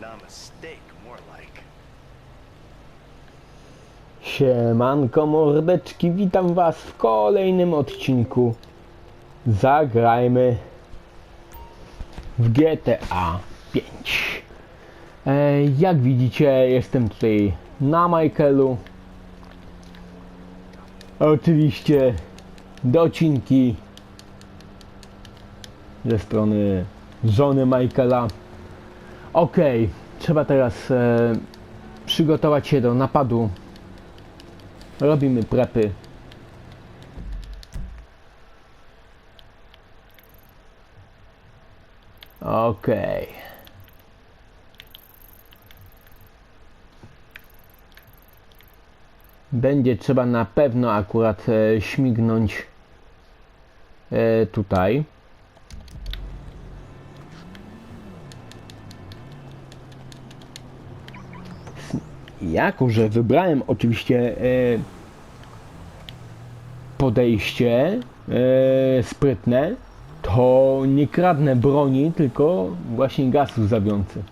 Not mistake, more like. Siemanko mordeczki, witam was w kolejnym odcinku. Zagrajmy w GTA 5 e, Jak widzicie jestem tutaj na Michaelu. Oczywiście docinki ze strony żony Michaela Okej, trzeba teraz e, przygotować się do napadu Robimy prepy. Okej. Będzie trzeba na pewno akurat e, śmignąć e, tutaj. Jako, że wybrałem oczywiście e, podejście e, sprytne, to nie kradnę broni, tylko właśnie gazu zawiący.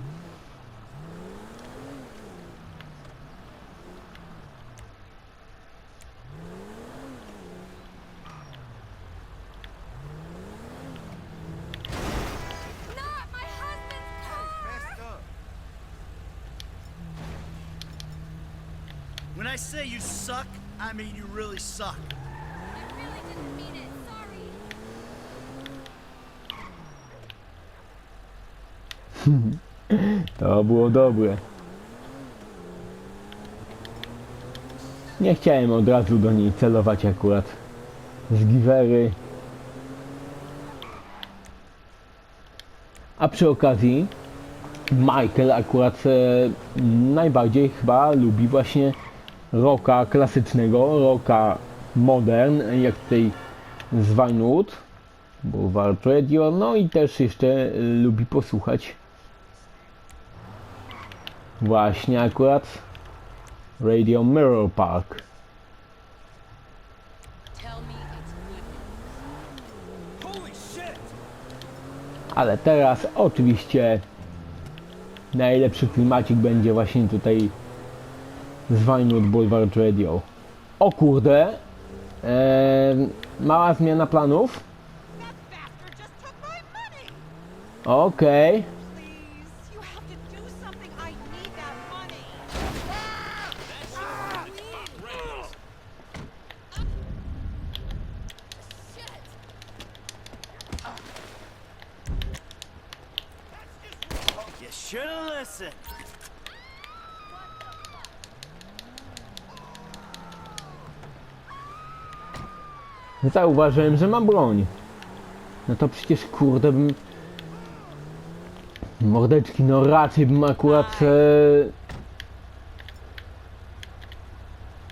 Not my husband's car! When I say you suck, I mean you really suck. I really didn't mean it. Sorry. To było dobre. Nie chciałem od razu do niej celować akurat. Z giwery. A przy okazji Michael akurat e, najbardziej chyba lubi właśnie rocka klasycznego, rocka modern, jak tutaj z Vinewood, Boulevard Radio, no i też jeszcze e, lubi posłuchać. Właśnie akurat Radio Mirror Park. Ale teraz oczywiście najlepszy klimacik będzie właśnie tutaj z Vinewood Boulevard Radio. O kurde, eee, mała zmiana planów. Okej, Please, zauważyłem, że ma broń. No to przecież kurde bym... Mordeczki, no raczej bym akurat... E...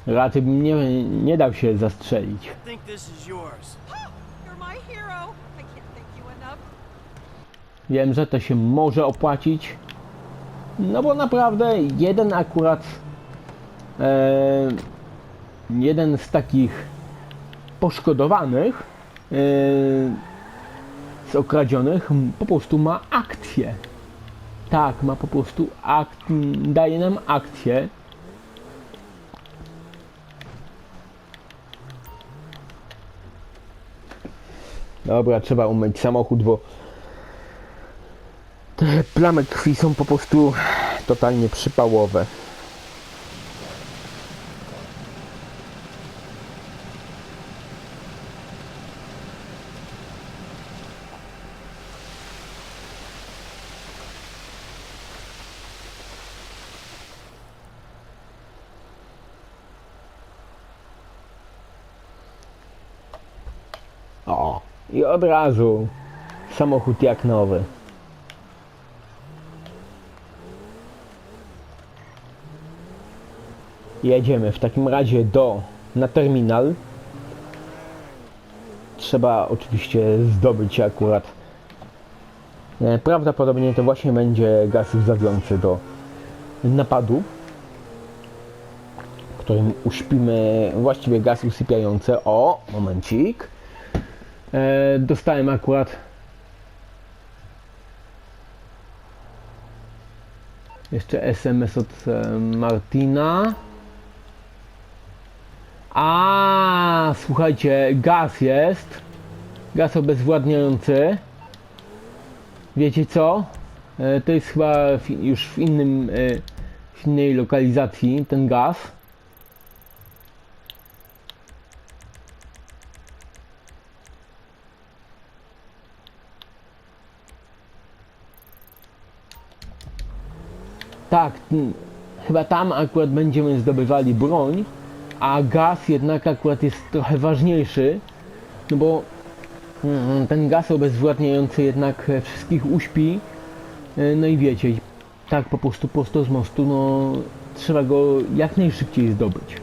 Raczej bym nie, nie dał się zastrzelić. Wiem, że to się może opłacić. No bo naprawdę jeden akurat e, jeden z takich poszkodowanych e, z okradzionych po prostu ma akcję. Tak, ma po prostu ak daje nam akcję. Dobra, trzeba umyć samochód, bo te plamy krwi są po prostu totalnie przypałowe. O, i od razu samochód jak nowy. Jedziemy w takim razie do na terminal. Trzeba oczywiście zdobyć akurat. e, Prawdopodobnie to właśnie będzie gaz łzawiący do napadu, którym uśpimy właściwie gaz usypiający. O, momencik. E, dostałem akurat Jeszcze SMS od e, Martina. A, słuchajcie, gaz jest. Gaz obezwładniający. Wiecie co? E, To jest chyba już w innym, w innej lokalizacji ten gaz. Tak, chyba tam akurat będziemy zdobywali broń, a gaz jednak akurat jest trochę ważniejszy, no bo mm, ten gaz obezwładniający jednak wszystkich uśpi, e, no i wiecie, tak po prostu prosto z mostu, no trzeba go jak najszybciej zdobyć.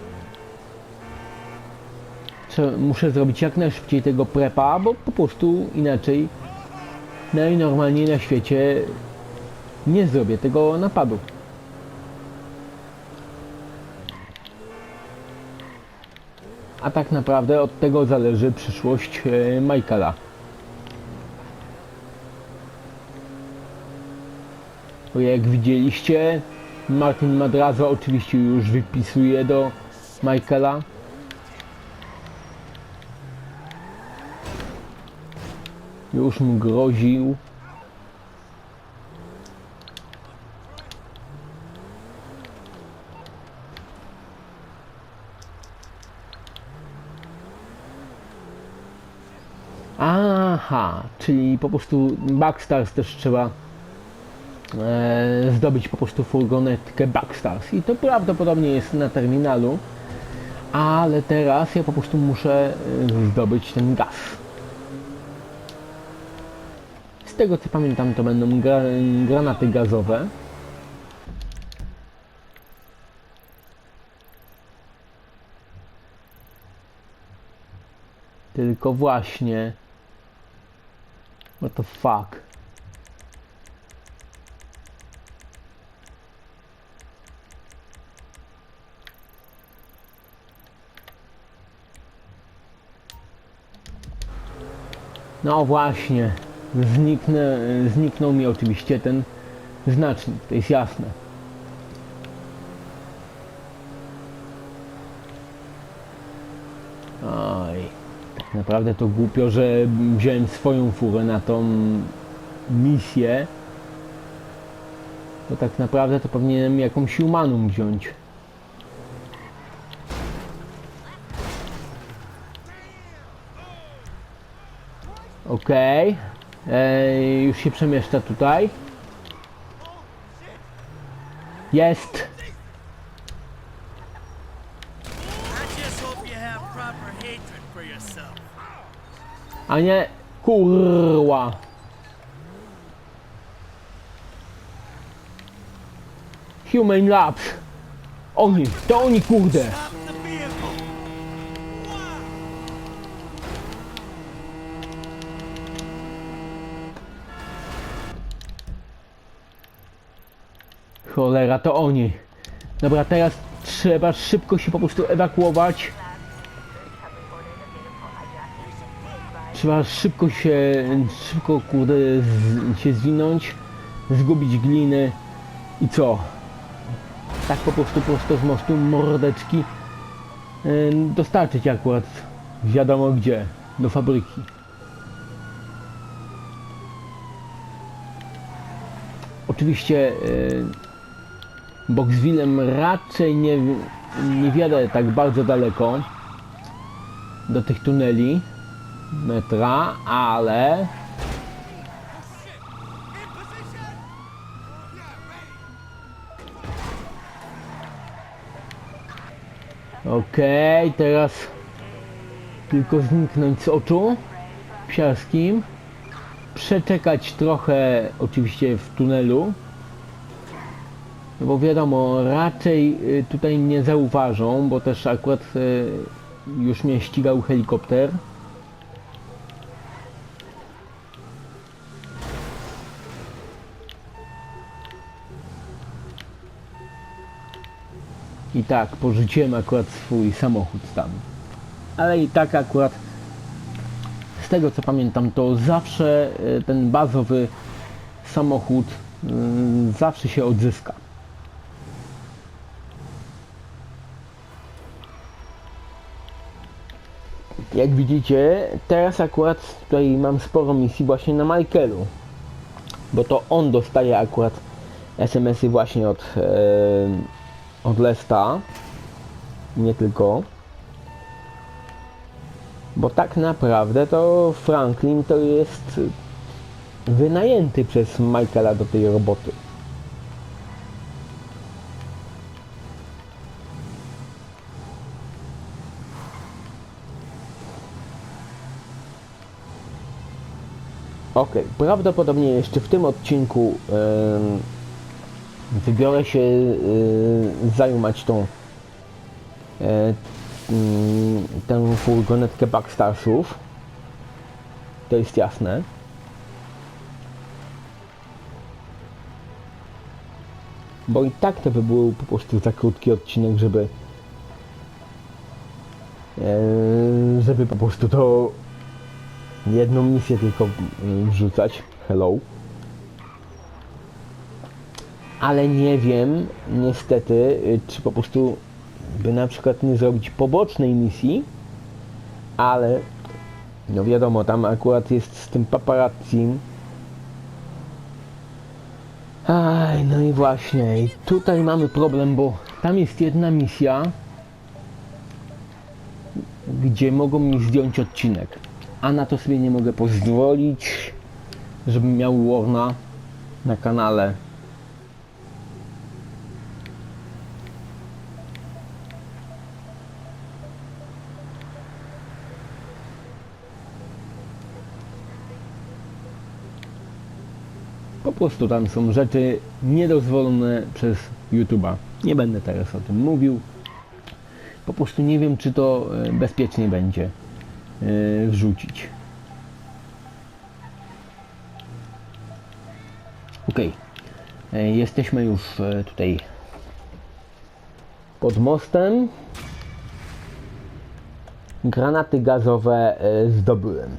Muszę zrobić jak najszybciej tego prepa, bo po prostu inaczej najnormalniej na świecie nie zrobię tego napadu. A tak naprawdę od tego zależy przyszłość e, Michaela. Jak widzieliście, Martin Madrazo oczywiście już wypisuje do Michaela. Już mu groził. Aha, czyli po prostu Backstars też trzeba e, zdobyć po prostu furgonetkę Backstars i to prawdopodobnie jest na terminalu, ale teraz ja po prostu muszę e, zdobyć ten gaz. Z tego co pamiętam to będą gra, granaty gazowe. Tylko właśnie What the fuck? No właśnie, zniknę, zniknął mi oczywiście ten znacznik, to jest jasne. Naprawdę to głupio, że wziąłem swoją furę na tą misję. Bo tak naprawdę to powinienem jakąś humanum wziąć. Okej. Okay. Już się przemieszcza tutaj. Jest! A nie... Kurwa! Human Labs! Oni! To oni kurde! Cholera, to oni. Dobra, teraz trzeba szybko się po prostu ewakuować. Trzeba szybko się, szybko kurde z, się zwinąć, zgubić gliny i co? Tak po prostu prosto z mostu mordeczki yy, dostarczyć akurat wiadomo gdzie, do fabryki. Oczywiście yy, Boxwillem raczej nie, nie wiadę tak bardzo daleko do tych tuneli metra, ale Okej, teraz tylko zniknąć z oczu psiarskim, przeczekać trochę oczywiście w tunelu, bo wiadomo, raczej y, tutaj nie zauważą, bo też akurat y, już mnie ścigał helikopter. i tak pożyczyłem akurat swój samochód tam. Ale i tak akurat z tego co pamiętam to zawsze e, ten bazowy samochód mm, zawsze się odzyska. Jak widzicie, teraz akurat tutaj mam sporo misji właśnie na Michaelu, bo to on dostaje akurat SMS-y właśnie od yy, od Lesta. Nie tylko. Bo tak naprawdę to Franklin to jest wynajęty przez Michaela do tej roboty. Ok, prawdopodobnie jeszcze w tym odcinku em, wybiorę się y, zajmować tą e, mm, tę furgonetkę Backstarsów. To jest jasne. Bo i tak to by był po prostu za krótki odcinek, żeby e, żeby po prostu to jedną misję tylko wrzucać. Hello. Ale nie wiem niestety, y, czy po prostu by na przykład nie zrobić pobocznej misji, ale no wiadomo, tam akurat jest z tym paparazzi. Aj, no i właśnie, i tutaj mamy problem, bo tam jest jedna misja, gdzie mogą mi zdjąć odcinek, a na to sobie nie mogę pozwolić, żebym miał Warna na kanale. Prostu tam są rzeczy niedozwolone przez YouTube'a. Nie będę teraz o tym mówił. Po prostu nie wiem, czy to e, bezpiecznie będzie e, wrzucić. Ok. Jesteśmy już e, tutaj pod mostem. Granaty gazowe e, zdobyłem.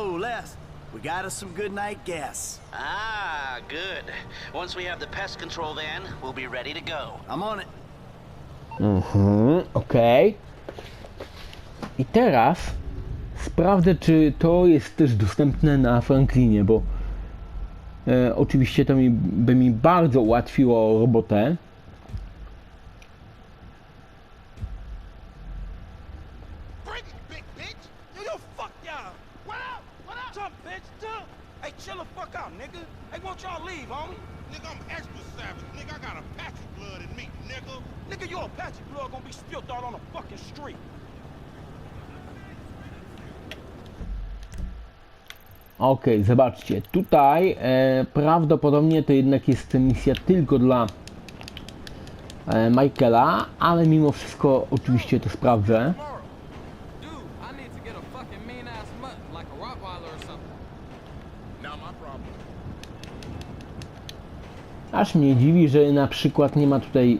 Oh, Les, we got us some good night gas. Ah, good. Once we have the pest control van, we'll be ready to go. I'm on it. Mhm, okej. I teraz sprawdzę, czy to jest też dostępne na Franklinie, bo e, oczywiście to mi, by mi bardzo ułatwiło robotę. Bring big bitch! Yo, yo, fuck y'all! What up? What up? Jump, bitch, jump! Hey, chill the fuck out, nigga. Hey, won't y'all leave, homie? Nigga, I'm extra savage. Nigga, I got Apache blood in me, nigga. Nigga, your Apache blood gonna be spilled out on the fucking street. Okej, zobaczcie, tutaj e, prawdopodobnie to jednak jest misja tylko dla e, Michaela, ale mimo wszystko oczywiście to sprawdzę. Tomorrow. Dude, I need to get a fucking mean ass mutt, like a Rottweiler or something. Not my problem. Aż mnie dziwi, że na przykład nie ma tutaj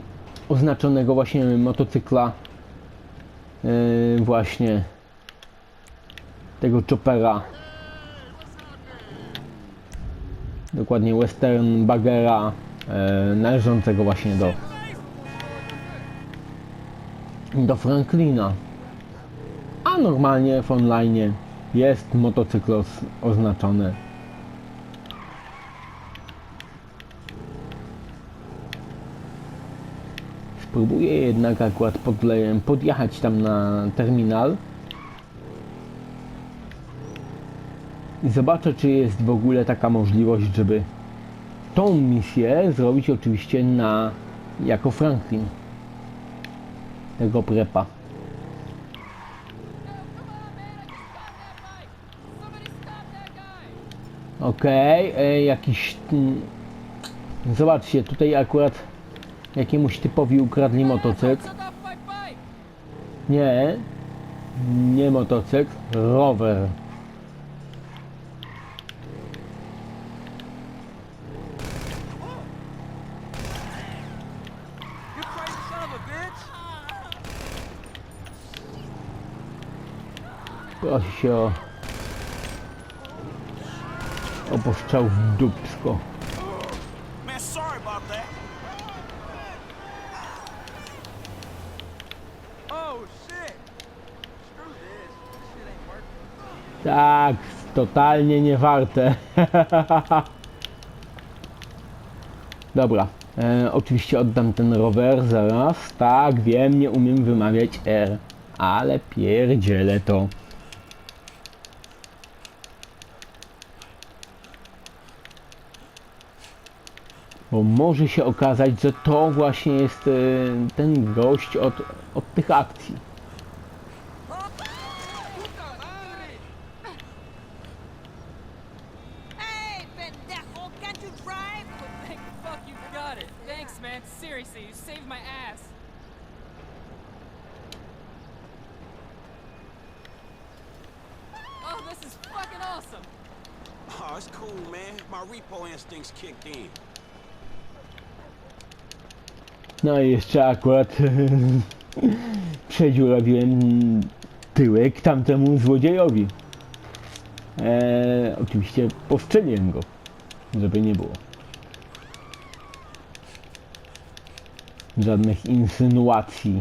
oznaczonego właśnie motocykla yy, właśnie tego choppera dokładnie western bagera yy, należącego właśnie do do Franklina. A normalnie w online jest motocykl oznaczony Spróbuję jednak akurat podjechać tam na terminal i zobaczę, czy jest w ogóle taka możliwość, żeby tą misję zrobić oczywiście na jako Franklin tego prepa. Okej, e, jakiś. mm, Zobaczcie, tutaj akurat jakiemuś typowi ukradli motocykl. Nie, nie motocykl, rower. Prosi się o, w dupsko. Man, so Tak, totalnie niewarte. Dobra, e, oczywiście oddam ten rower zaraz. Tak, wiem, nie umiem wymawiać R, ale pierdzielę to. Bo może się okazać, że to właśnie jest e, ten gość od, od tych akcji. Hey, pendejo, can't you drive? Thank fuck you got it. Man. Seriously, you saved my ass. Oh, this is fucking awesome. Oh, it's cool, man. My repo instincts kicked in. No i jeszcze akurat przedziurawiłem tyłek tamtemu złodziejowi. Eee, oczywiście postrzeliłem go, żeby nie było. Żadnych insynuacji.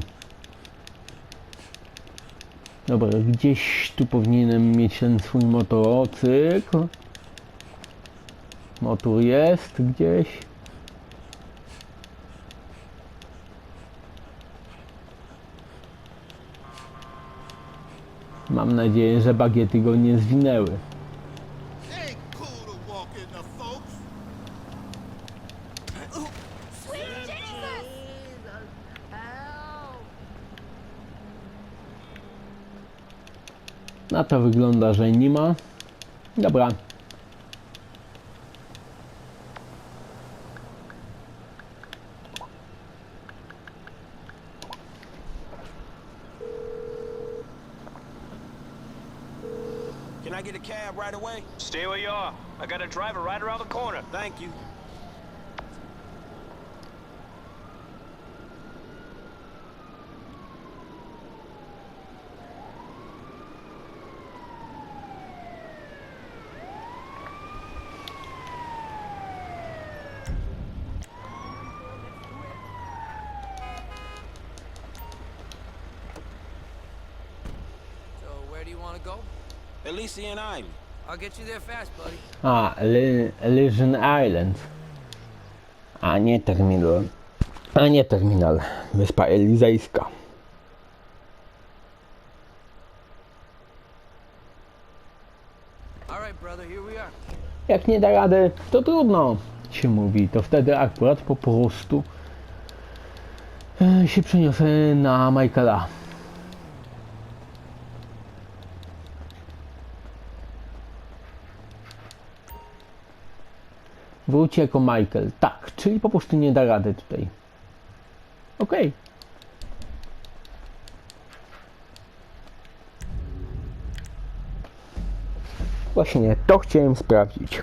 Dobra, gdzieś tu powinienem mieć ten swój motocykl. Motor jest gdzieś. Mam nadzieję, że bagiety go nie zwinęły. Na to wygląda, że nie ma. Dobra. Can I get a cab right away? Stay where you are. I got a driver right around the corner. Thank you. To go? Elysian Island. I'll get you there fast, buddy. A, Elysian Island. A nie terminal. A nie terminal. Wyspa Elizejska. All right, brother, here we are. Jak nie da rady, to trudno się mówi. To wtedy akurat po prostu e, się przeniosę na Michaela. Wróć jako Michael. Tak, czyli po prostu nie da rady tutaj. Okej. Właśnie to chciałem sprawdzić.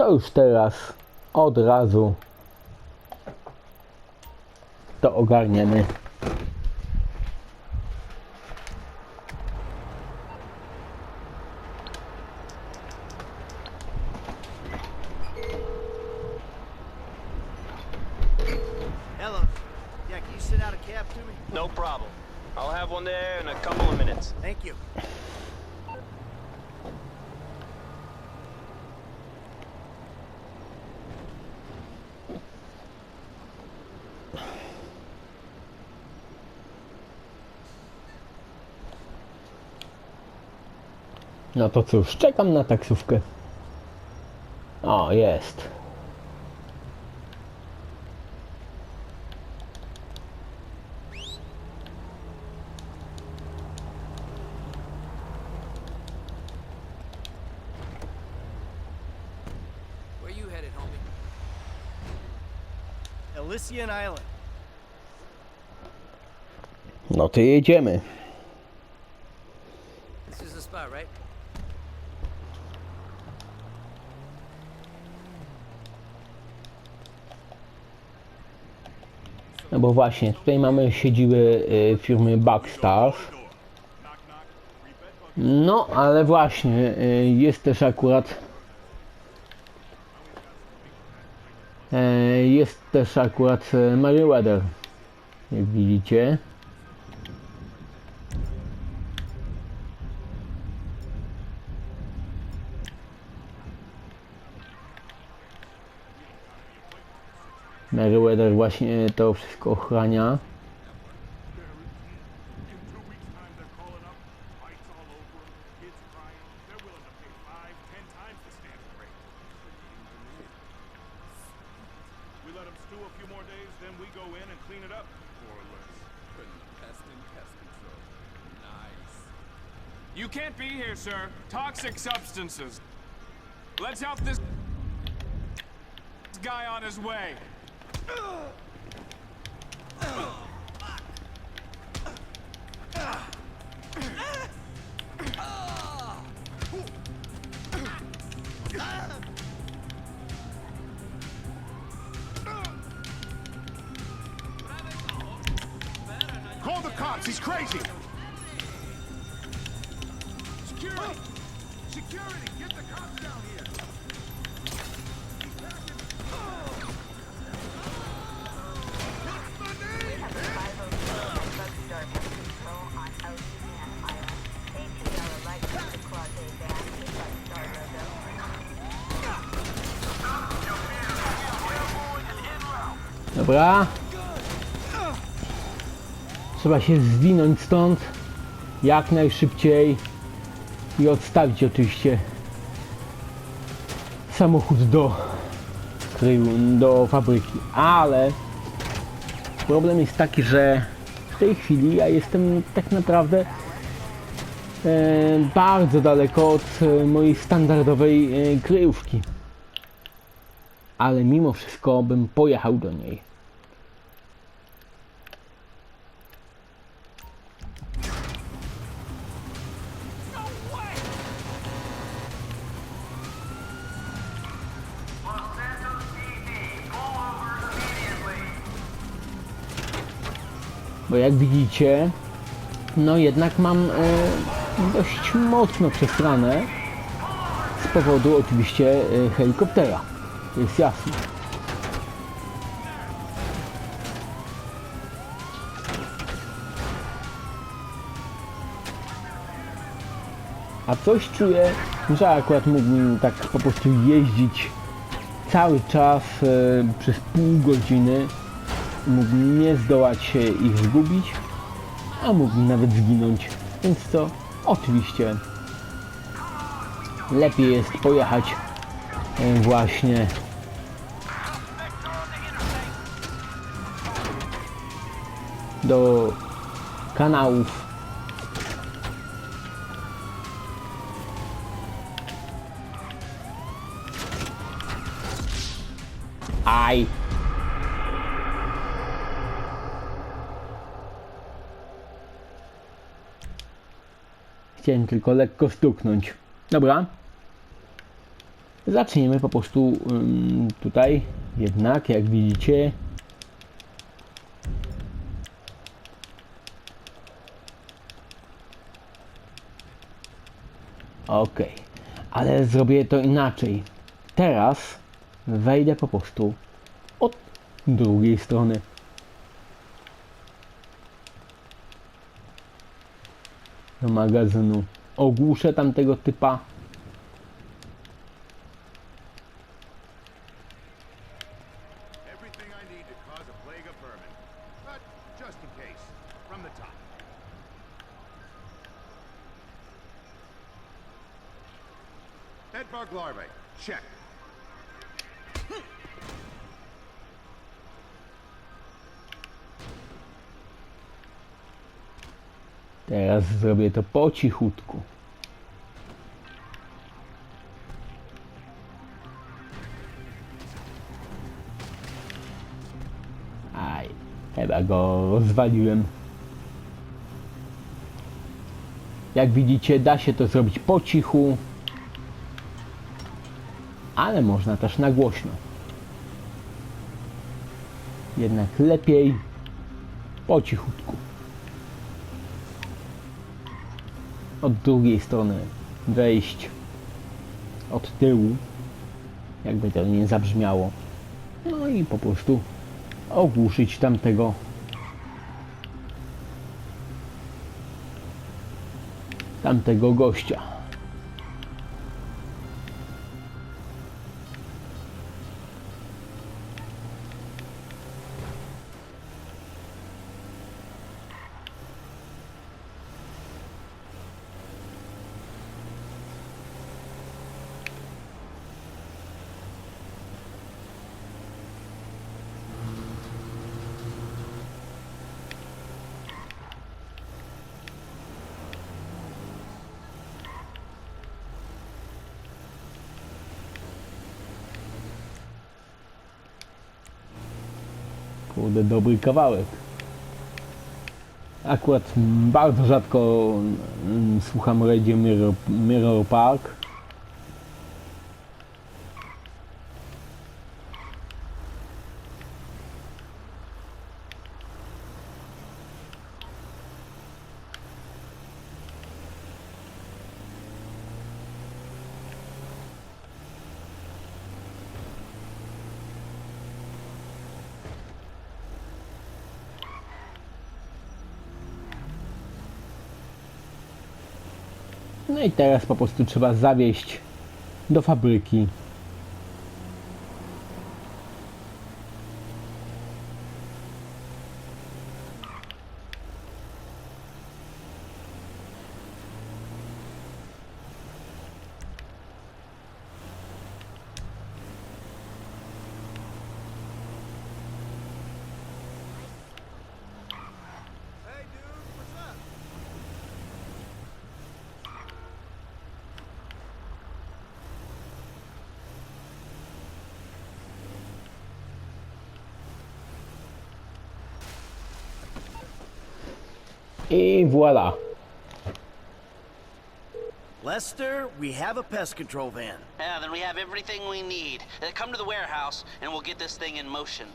To już teraz od razu to ogarniemy. Hello. Yeah, can you send out a cab to me? No problem. I'll have one there in a couple of minutes. Thank you. No to cóż, czekam na taksówkę. O, jest. No to jedziemy. No bo właśnie, tutaj mamy siedzibę y, firmy Backstars. No, ale właśnie, y, jest też akurat jest też akurat e, Meriwether, jak widzicie. Meriwether właśnie to wszystko ochrania. Sir. Toxic substances. Let's help this guy on his way. Call the cops, he's crazy! Dobra. Trzeba się zwinąć stąd jak najszybciej i odstawić oczywiście samochód do do fabryki. Ale problem jest taki, że w tej chwili ja jestem tak naprawdę e, bardzo daleko od e, mojej standardowej e, kryjówki. Ale mimo wszystko bym pojechał do niej. Bo jak widzicie, no jednak mam e, dość mocno przesrane z powodu oczywiście e, helikoptera. To jest jasne. A coś czuję, że akurat mógłbym tak po prostu jeździć cały czas e, przez pół godziny. Mógłbym nie zdołać ich zgubić, a mógłbym nawet zginąć. Więc co? Oczywiście lepiej jest pojechać e, właśnie do kanałów Aj! Chciałem tylko lekko stuknąć. Dobra. Zaczniemy po prostu ym, tutaj. Jednak, jak widzicie, Ok, ale zrobię to inaczej. Teraz wejdę po prostu od drugiej strony. Do magazynu. Ogłuszę tamtego typa. To po cichutku. Aj, chyba go rozwaliłem. Jak widzicie, da się to zrobić po cichu, ale można też na głośno. Jednak lepiej Po cichutku. Od drugiej strony wejść od tyłu, jakby to nie zabrzmiało. No i po prostu ogłuszyć tamtego tamtego gościa. Kurde, dobry kawałek. Akurat bardzo rzadko mm, słucham Radio Mirror, Mirror Park. No i teraz po prostu trzeba zawieźć do fabryki. Voilà. Lester, we have a pest control van. Yeah, then we have everything we need. Uh, come to the warehouse, and we'll get this thing in motion.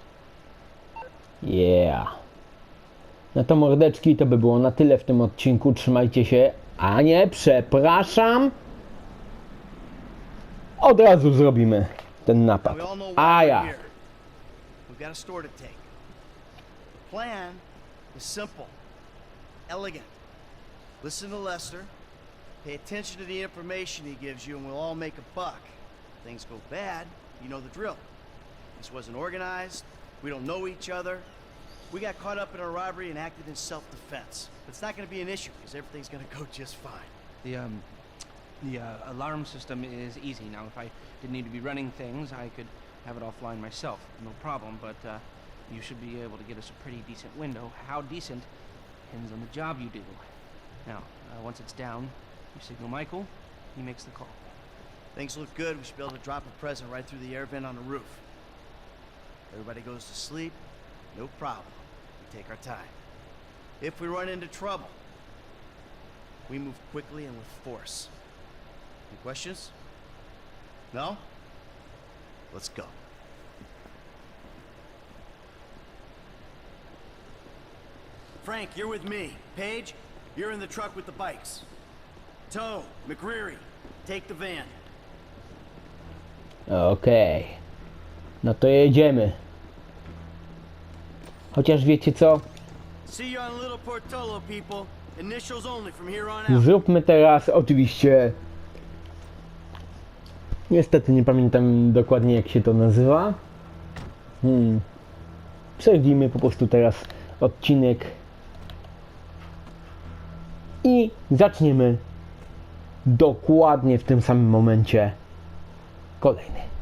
Yeah. No to mordeczki to by było na tyle w tym odcinku. Trzymajcie się. A nie, przepraszam. Od razu zrobimy ten napad. A ja. We've got a store to take. The plan is simple, elegant. Listen to Lester. Pay attention to the information he gives you, and we'll all make a buck. If things go bad, you know the drill. This wasn't organized. We don't know each other. We got caught up in a robbery and acted in self-defense. But it's not going to be an issue because everything's going to go just fine. The um, the uh, alarm system is easy now. If I didn't need to be running things, I could have it offline myself, no problem. But uh, you should be able to get us a pretty decent window. How decent depends on the job you do. Now, uh, once it's down, you signal Michael. He makes the call. Things look good. We should be able to drop a present right through the air vent on the roof. Everybody goes to sleep. No problem. We take our time. If we run into trouble, we move quickly and with force. Any questions? No? Let's go. Frank, you're with me. Paige, you're in the truck with the bikes. Toe, McCreary, take the van. Okej. No to jedziemy. Chociaż wiecie co? Zróbmy teraz oczywiście. Niestety nie pamiętam dokładnie jak się to nazywa. Hmm. Przejrzyjmy po prostu teraz odcinek. I zaczniemy dokładnie w tym samym momencie kolejny.